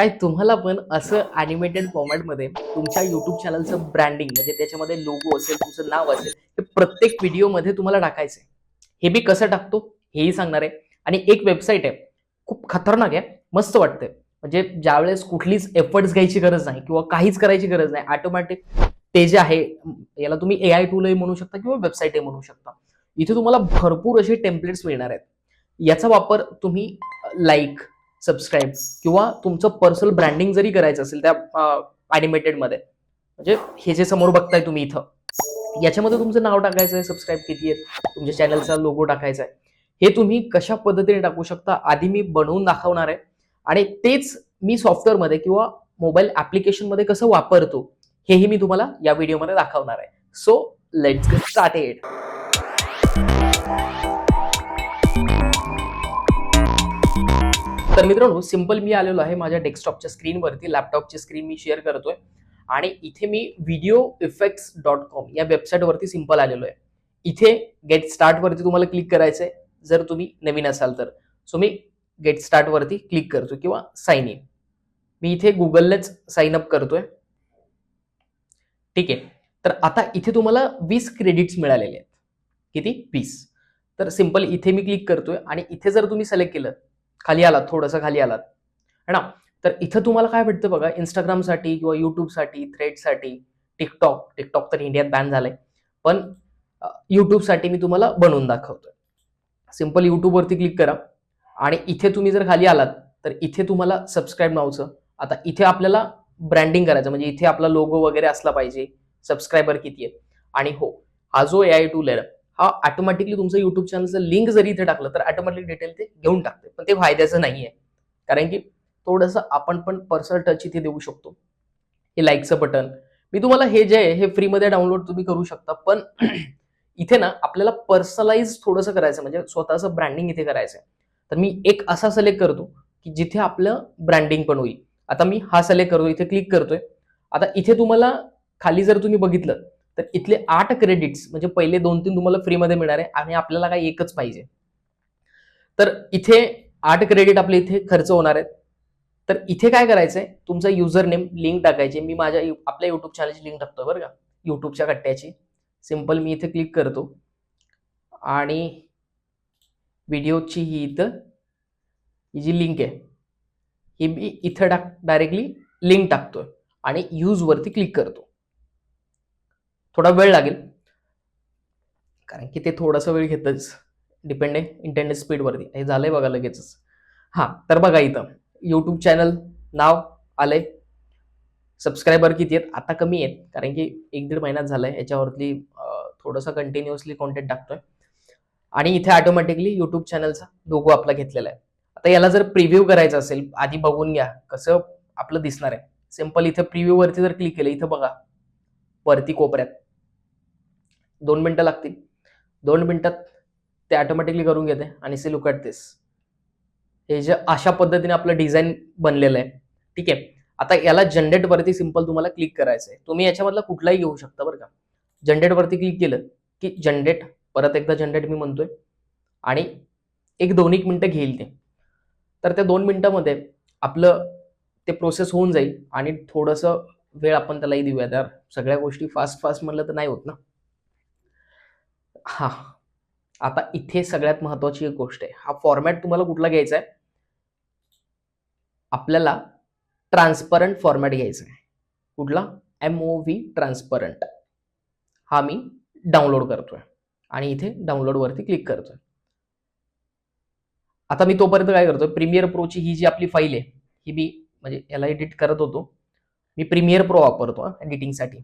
काय तुम्हाला पण असं अॅनिमेटेड फॉर्मॅटमध्ये तुमच्या युट्यूब चॅनलचं ब्रँडिंग म्हणजे त्याच्यामध्ये लोगो असेल तुमचं नाव असेल हे प्रत्येक व्हिडिओमध्ये तुम्हाला टाकायचं आहे हे मी कसं टाकतो हेही सांगणार आहे. आणि एक वेबसाईट आहे खूप खतरनाक आहे मस्त वाटतंय. म्हणजे ज्यावेळेस कुठलीच एफर्ट्स घ्यायची गरज नाही किंवा काहीच करायची गरज नाही ऑटोमॅटिक ते जे आहे याला तुम्ही ए आय टूलही म्हणू शकता किंवा वेबसाईटही म्हणू शकता. इथे तुम्हाला भरपूर असे टेम्पलेट्स मिळणार आहेत. याचा वापर तुम्ही लाईक सबस्क्राईब किंवा तुमचं पर्सनल ब्रँडिंग जरी करायचं असेल त्या ॲनिमेटेडमध्ये म्हणजे हे जे समोर बघताय तुम्ही इथं याच्यामध्ये तुमचं नाव टाकायचं आहे सबस्क्राईब किती आहेत तुमच्या चॅनलचा लोगो टाकायचा आहे. हे तुम्ही कशा पद्धतीने टाकू शकता आधी मी बनवून दाखवणार आहे. आणि तेच मी सॉफ्टवेअरमध्ये किंवा मोबाईल ॲप्लिकेशनमध्ये कसं वापरतो हेही मी तुम्हाला या व्हिडिओमध्ये दाखवणार आहे. सो लेट्स गेट स्टार्टेड तर मित्रांनो सिंपल मी आलेलो आहे माझ्या डेस्कटॉपच्या स्क्रीनवरती लॅपटॉपची स्क्रीन मी शेअर करतोय. आणि इथे मी व्हिडिओ इफेक्ट्स डॉट कॉम या वेबसाईटवरती सिंपल आलेलो आहे. इथे गेट स्टार्टवरती तुम्हाला क्लिक करायचं आहे जर तुम्ही नवीन असाल तर. सो मी गेट स्टार्टवरती क्लिक करतो किंवा साईन इन मी इथे गुगलनेच साईन अप करतोय. ठीक आहे. तर आता इथे तुम्हाला वीस क्रेडिट्स मिळालेले आहेत. किती? वीस. तर सिंपल इथे मी क्लिक करतोय आणि इथे जर तुम्ही सिलेक्ट केलं खाली आलात थोडंसं खाली आलात. है ना? तर इथं तुम्हाला काय भेटतं बघा इंस्टाग्रामसाठी किंवा यूट्यूबसाठी थ्रेडसाठी टिकटॉक टिकटॉक तर इंडियात बॅन झालंय. पण यूट्यूबसाठी मी तुम्हाला बनवून दाखवतोय. सिंपल यूट्यूबवरती क्लिक करा आणि इथे तुम्ही जर खाली आलात तर इथे तुम्हाला सबस्क्राईब नावचं आता इथे आपल्याला ब्रँडिंग करायचं म्हणजे इथे आपला लोगो वगैरे असला पाहिजे सबस्क्रायबर किती आहे आणि हो हा जो ए आय टूल आहे हा ऑटोमॅटिकली तुमचं युट्यूब चॅनलचं लिंक जरी इथे टाकलं तर ऑटोमॅटिक डिटेल ते घेऊन टाकते. पण ते फायद्याचं नाही आहे कारण की थोडंसं आपण पण पर्सनल टच इथे देऊ शकतो. हे लाईकचं बटन मी तुम्हाला हे जे आहे हे फ्रीमध्ये डाउनलोड तुम्ही करू शकता. पण इथे ना आपल्याला पर्सनलाइज थोडंसं करायचं म्हणजे स्वतःचं ब्रँडिंग इथे करायचं आहे तर मी एक असा सिलेक्ट करतो की जिथे आपलं ब्रँडिंग पण होईल. आता मी हा सिलेक्ट करतो इथे क्लिक करतोय. आता इथे तुम्हाला खाली जर तुम्ही बघितलं तर इथले आठ क्रेडिट्स म्हणजे पहिले दोन तीन तुम्हाला फ्रीमध्ये मिळणार आहे आणि आपल्याला काय एकच पाहिजे. तर इथे आठ क्रेडिट आपले इथे खर्च होणार आहेत. तर इथे काय करायचंय? तुमचा युजर नेम लिंक टाकायची. मी माझ्या आपल्या युट्यूब चॅनलची लिंक टाकतोय बरं का? युट्यूबच्या कट्ट्याची. सिंपल मी इथे क्लिक करतो. आणि व्हिडिओची ही इथं ही जी लिंक आहे ही मी इथं टाक डायरेक्टली लिंक टाकतोय. आणि यूजवरती क्लिक करतो. थोडा वेळ लागेल. कारण की ते थोडासा वेळ घेतच. डिपेंड आहे इंटरनेट स्पीडवरती हे झालंय बघा लगेचच. हां तर बघा इथं. यूट्यूब चॅनल नाव आलंय. सबस्क्रायबर किती आहेत? आता कमी आहेत. कारण की एक दीड महिन्यात आहे याच्यावरती थोडंसं कंटिन्युअसली कॉन्टेंट टाकतोय. आणि इथे ऑटोमॅटिकली यूट्यूब चॅनलचा लोगो आपला घेतलेला आहे. आता याला जर प्रिव्ह्यू करायचं असेल आधी बघून घ्या. कसं आपलं दिसणार आहे. सिंपल इथे प्रिव्ह्यूवरती जर क्लिक केलं इथं बघा. वरती कोपऱ्यात. दोन मिनटं लागतील. दोन मिनटात ते ऑटोमॅटिकली करून घेते आणि से लुक ॲट दिस हे जे अशा पद्धतीने आपलं डिझाईन बनलेलं आहे ठीक आहे? आता याला जनरेटवरती सिंपल तुम्हाला क्लिक करायचं आहे तुम्ही याच्यामधला कुठलाही घेऊ शकता बरं का. जनरेटवरती क्लिक केलं की जनरेट परत एकदा जनरेट मी म्हणतोय आणि एक दोन एक मिनटं घेईल ते. तर त्या दोन मिनटामध्ये आपलं ते प्रोसेस होऊन जाईल आणि थोडंसं वेळ आपण त्यालाही देऊया. तर सगळ्या गोष्टी फास्ट फास्ट म्हणलं तर नाही होत ना? हा. आता इथे सगळ्यात महत्वाची एक गोष्ट आहे. हा फॉर्मॅट तुम्हाला कुठला घ्यायचा आहे? आपल्याला ट्रान्सपरंट फॉर्मॅट घ्यायचा आहे. कुठला? एम ओ व्ही ट्रान्सपरंट हा मी डाउनलोड करतोय. आणि इथे डाउनलोडवरती क्लिक करतोय. आता मी तोपर्यंत काय करतोय? प्रीमियर प्रोची ही जी आपली फाईल आहे ही मी म्हणजे याला एडिट करत होतो. मी प्रीमियर प्रो वापरतो एडिटिंगसाठी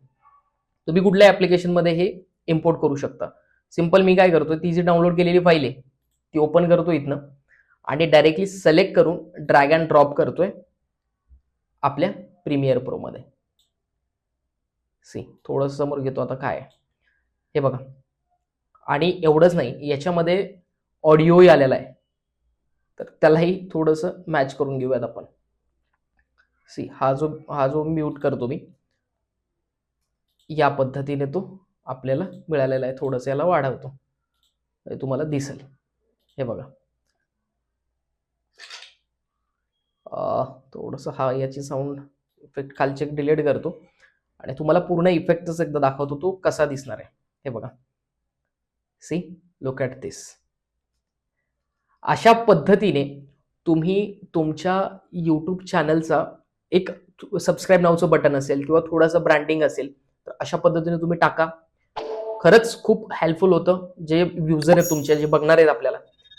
तुम्ही कुठल्या ॲप्लिकेशनमध्ये हे इम्पोर्ट करू शकता. सिंपल मी काय करतो ती जी डाउनलोड केलेली फाईल आहे ती ओपन करतो इथनं आणि डायरेक्टली सिलेक्ट करून ड्रॅग अँड ड्रॉप करतोय आपल्या प्रीमियर प्रोमध्ये सी थोडंसं समोर घेतो आता काय आहे. हे बघा. आणि एवढंच नाही याच्यामध्ये ऑडिओही आलेला आहे. तर त्यालाही थोडंसं मॅच करून घेऊयात आपण. सी हा जो हा जो म्यूट करतो मी या पद्धतीने तो आपल्याला मिळालेला आहे. थोडंसं याला वाढवतो. हे तुम्हाला दिसेल. हे बघा. थोडंसं हा याची साऊंड इफेक्ट खालचे डिलीट करतो. आणि तुम्हाला पूर्ण इफेक्टच एकदा दाखवतो तो कसा दिसणार आहे. हे बघा. सी लुक ॲट दिस अशा पद्धतीने तुम्ही तुमच्या यूट्यूब चॅनलचा एक सबस्क्राईब नावचं बटन असेल किंवा थोडंसं ब्रँडिंग असेल तर अशा पद्धतीने तुम्ही टाका. खरंच खूप हेल्पफुल होतं जे युजर आहेत तुमचे जे बघणार आहेत आपल्याला.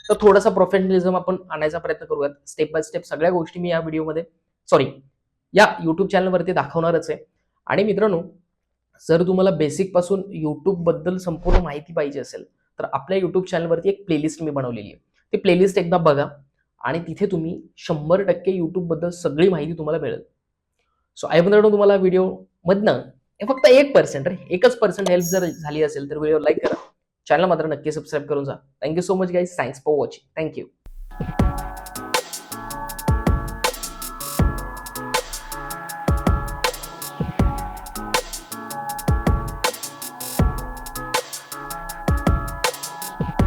तर थोडासा प्रोफेशनलिझम आपण आणायचा प्रयत्न करूयात. स्टेप बाय स्टेप सगळ्या गोष्टी मी या व्हिडिओमध्ये सॉरी या यूट्यूब चॅनलवरती दाखवणारच आहे. आणि मित्रांनो जर तुम्हाला बेसिकपासून पासून बद्दल संपूर्ण माहिती पाहिजे असेल तर आपल्या युट्यूब चॅनलवरती एक प्लेलिस्ट मी बनवलेली आहे. ती प्लेलिस्ट एकदा बघा. आणि तिथे तुम्ही शंभर टक्के यूट्यूबबद्दल बद्दल सगळी माहिती तुम्हाला मिळेल. सो आय मित्रांनो तुम्हाला व्हिडिओमधनं हे फक्त एक पर्सेंट रे एकच पर्सेंट हेल्प जर झाली असेल तर व्हिडिओ लाईक करा. चॅनल मात्र नक्की सबस्क्राईब करून जा. Thank you so much guys thanks for watching thank you